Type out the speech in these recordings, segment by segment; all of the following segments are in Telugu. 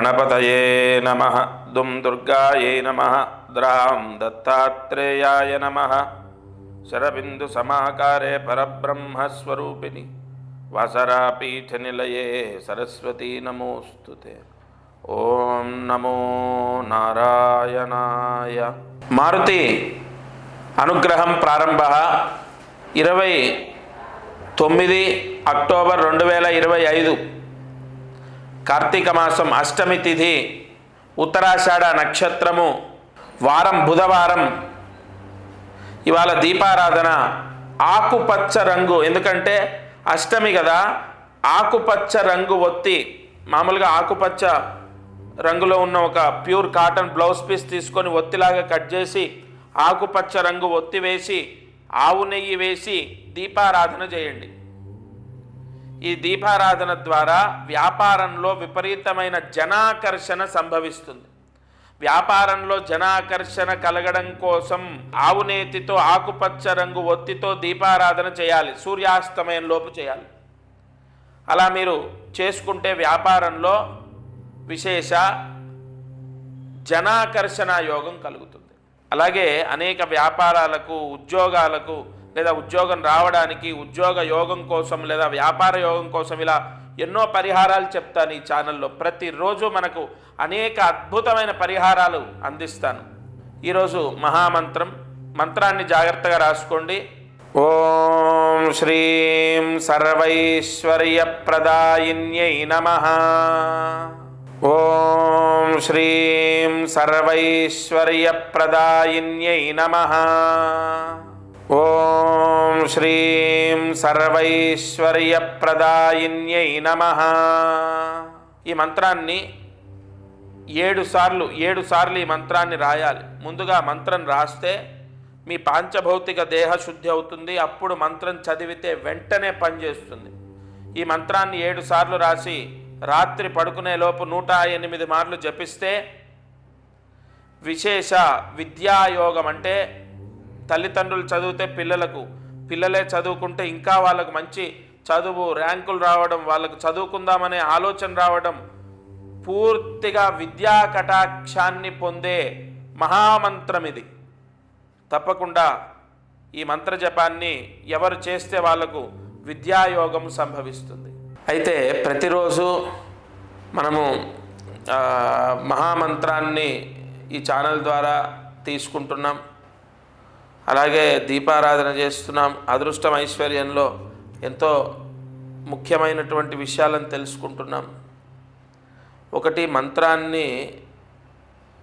ఓం గం గణపతయే నమ దుం దుర్గాయే నమ ద్రాం దత్తాత్రేయాయ నమ శరబిందు సమాకారే పరబ్రహ్మస్వరూపిణి వాసరాపీఠనిలయే సరస్వతీ నమోస్తుతే ఓం నమో నారాయణాయ మారుతి అనుగ్రహం ప్రారంభ ఇరవై తొమ్మిది అక్టోబర్ రెండు వేల ఇరవై ఐదు. కార్తీక మాసం అష్టమి తిథి ఉత్తరాషాఢ నక్షత్రము వారం బుధవారం. ఇవాళ దీపారాధన ఆకుపచ్చ రంగు. ఎందుకంటే అష్టమి కదా ఆకుపచ్చ రంగు ఒత్తి మామూలుగా ఆకుపచ్చ రంగులో ఉన్న ఒక ప్యూర్ కాటన్ బ్లౌజ్ పీస్ తీసుకొని ఒత్తిలాగా కట్ చేసి ఆకుపచ్చ రంగు ఒత్తి వేసి ఆవు నెయ్యి వేసి దీపారాధన చేయండి. ఈ దీపారాధన ద్వారా వ్యాపారంలో విపరీతమైన జనాకర్షణ సంభవిస్తుంది. వ్యాపారంలో జనాకర్షణ కలగడం కోసం ఆవునేతితో ఆకుపచ్చ రంగు ఒత్తితో దీపారాధన చేయాలి సూర్యాస్తమయం లోపు చేయాలి. అలా మీరు చేసుకుంటే వ్యాపారంలో విశేష జనాకర్షణ యోగం కలుగుతుంది. అలాగే అనేక వ్యాపారాలకు ఉద్యోగాలకు లేదా ఉద్యోగం రావడానికి ఉద్యోగ యోగం కోసం లేదా వ్యాపార యోగం కోసం ఇలా ఎన్నో పరిహారాలు చెప్తాను ఈ ఛానల్లో. ప్రతిరోజు మనకు అనేక అద్భుతమైన పరిహారాలు అందిస్తాను. ఈరోజు మహామంత్రం. మంత్రాన్ని జాగ్రత్తగా రాసుకోండి. ఓం శ్రీం సర్వైశ్వర్య ప్రదాయిన్యై నమ. ఓం శ్రీం సర్వైశ్వర్య ప్రదాయిన్యై నమ. ఓం శ్రీం సర్వైశ్వర్యప్రదాయిన్యై నమ. ఈ మంత్రాన్ని ఏడు సార్లు ఏడు సార్లు ఈ మంత్రాన్ని రాయాలి. ముందుగా మంత్రం రాస్తే మీ పాంచభౌతిక దేహ శుద్ధి అవుతుంది. అప్పుడు మంత్రం చదివితే వెంటనే పనిచేస్తుంది ఈ మంత్రాన్ని ఏడు సార్లు రాసి రాత్రి పడుకునే లోపు నూట ఎనిమిది మార్లు జపిస్తే విశేష విద్యాయోగం అంటే తల్లిదండ్రులు చదివితే పిల్లలకు పిల్లలే చదువుకుంటే ఇంకా వాళ్ళకు మంచి చదువు ర్యాంకులు రావడం వాళ్ళకు చదువుకుందామనే ఆలోచన రావడం పూర్తిగా విద్యా కటాక్షాన్ని పొందే మహామంత్రం ఇది. తప్పకుండా ఈ మంత్ర జపాన్ని ఎవరు చేస్తే వాళ్ళకు విద్యాయోగం సంభవిస్తుంది. అయితే ప్రతిరోజు మనము మహామంత్రాన్ని ఈ ఛానల్ ద్వారా తీసుకుంటున్నాం. అలాగే దీపారాధన చేస్తున్నాం. అదృష్టం ఐశ్వర్యంలో ఎంతో ముఖ్యమైనటువంటి విషయాలను తెలుసుకుంటున్నాం. ఒకటి మంత్రాన్ని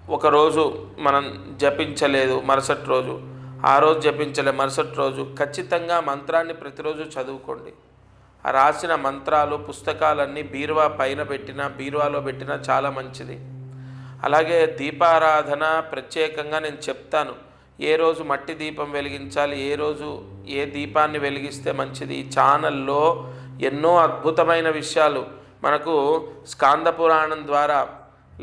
ఒకరోజు మనం జపించలేదు మరుసటి రోజు. ఆ రోజు జపించలే మరుసటి రోజు. ఖచ్చితంగా మంత్రాన్ని ప్రతిరోజు చదువుకోండి. ఆ రాసిన మంత్రాలు పుస్తకాలన్నీ బీరువా పైన పెట్టినా బీరువాలో పెట్టినా చాలా మంచిది. అలాగే దీపారాధన ప్రత్యేకంగా నేను చెప్తాను. ఏ రోజు మట్టి దీపం వెలిగించాలి ఏ రోజు ఏ దీపాన్ని వెలిగిస్తే మంచిది? ఈ ఛానల్లో ఎన్నో అద్భుతమైన విషయాలు. మనకు స్కాంద పురాణం ద్వారా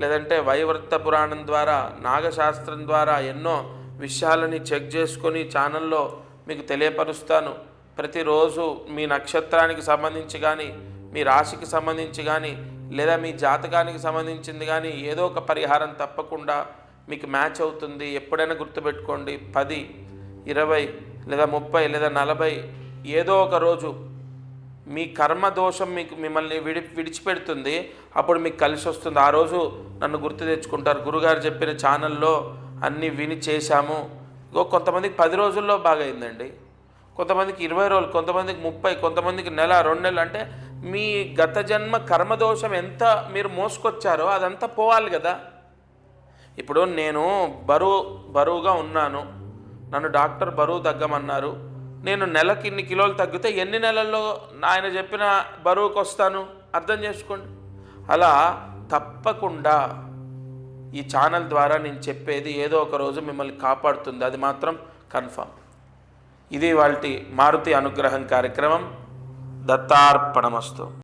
లేదంటే వైవర్త పురాణం ద్వారా నాగశాస్త్రం ద్వారా ఎన్నో విషయాలని చెక్ చేసుకొని ఛానల్లో మీకు తెలియపరుస్తాను. ప్రతిరోజు మీ నక్షత్రానికి సంబంధించి కానీ మీ రాశికి సంబంధించి కానీ లేదా మీ జాతకానికి సంబంధించింది కానీ ఏదో ఒక పరిహారం తప్పకుండా మీకు మ్యాచ్ అవుతుంది ఎప్పుడైనా గుర్తుపెట్టుకోండి పది ఇరవై లేదా ముప్పై లేదా నలభై ఏదో ఒక రోజు మీ కర్మ దోషం మీకు మిమ్మల్ని విడి విడిచిపెడుతుంది అప్పుడు మీకు కలిసి వస్తుంది. ఆ రోజు నన్ను గుర్తు తెచ్చుకుంటారు. గురుగారు చెప్పిన ఛానల్లో అన్నీ విని చేశాము. కొంతమందికి పది రోజుల్లో బాగైందండి. కొంతమందికి ఇరవై రోజులు కొంతమందికి ముప్పై కొంతమందికి నెల రెండు నెలలు అంటే మీ గత జన్మ కర్మదోషం ఎంత మీరు మోసుకొచ్చారో అదంతా పోవాలి కదా. ఇప్పుడు నేను బరువు బరువుగా ఉన్నాను. నన్ను డాక్టర్ బరువు తగ్గమన్నారు. నేను నెలకి ఇన్ని కిలోలు తగ్గితే ఎన్ని నెలల్లో ఆయన చెప్పిన బరువుకు వస్తాను? అర్థం చేసుకోండి. అలా తప్పకుండా ఈ ఛానల్ ద్వారా నేను చెప్పేది ఏదో ఒక రోజు మిమ్మల్ని కాపాడుతుంది. అది మాత్రం కన్ఫామ్ ఇది వాళ్ళ మారుతి అనుగ్రహం కార్యక్రమం. దత్తార్పణమస్తు.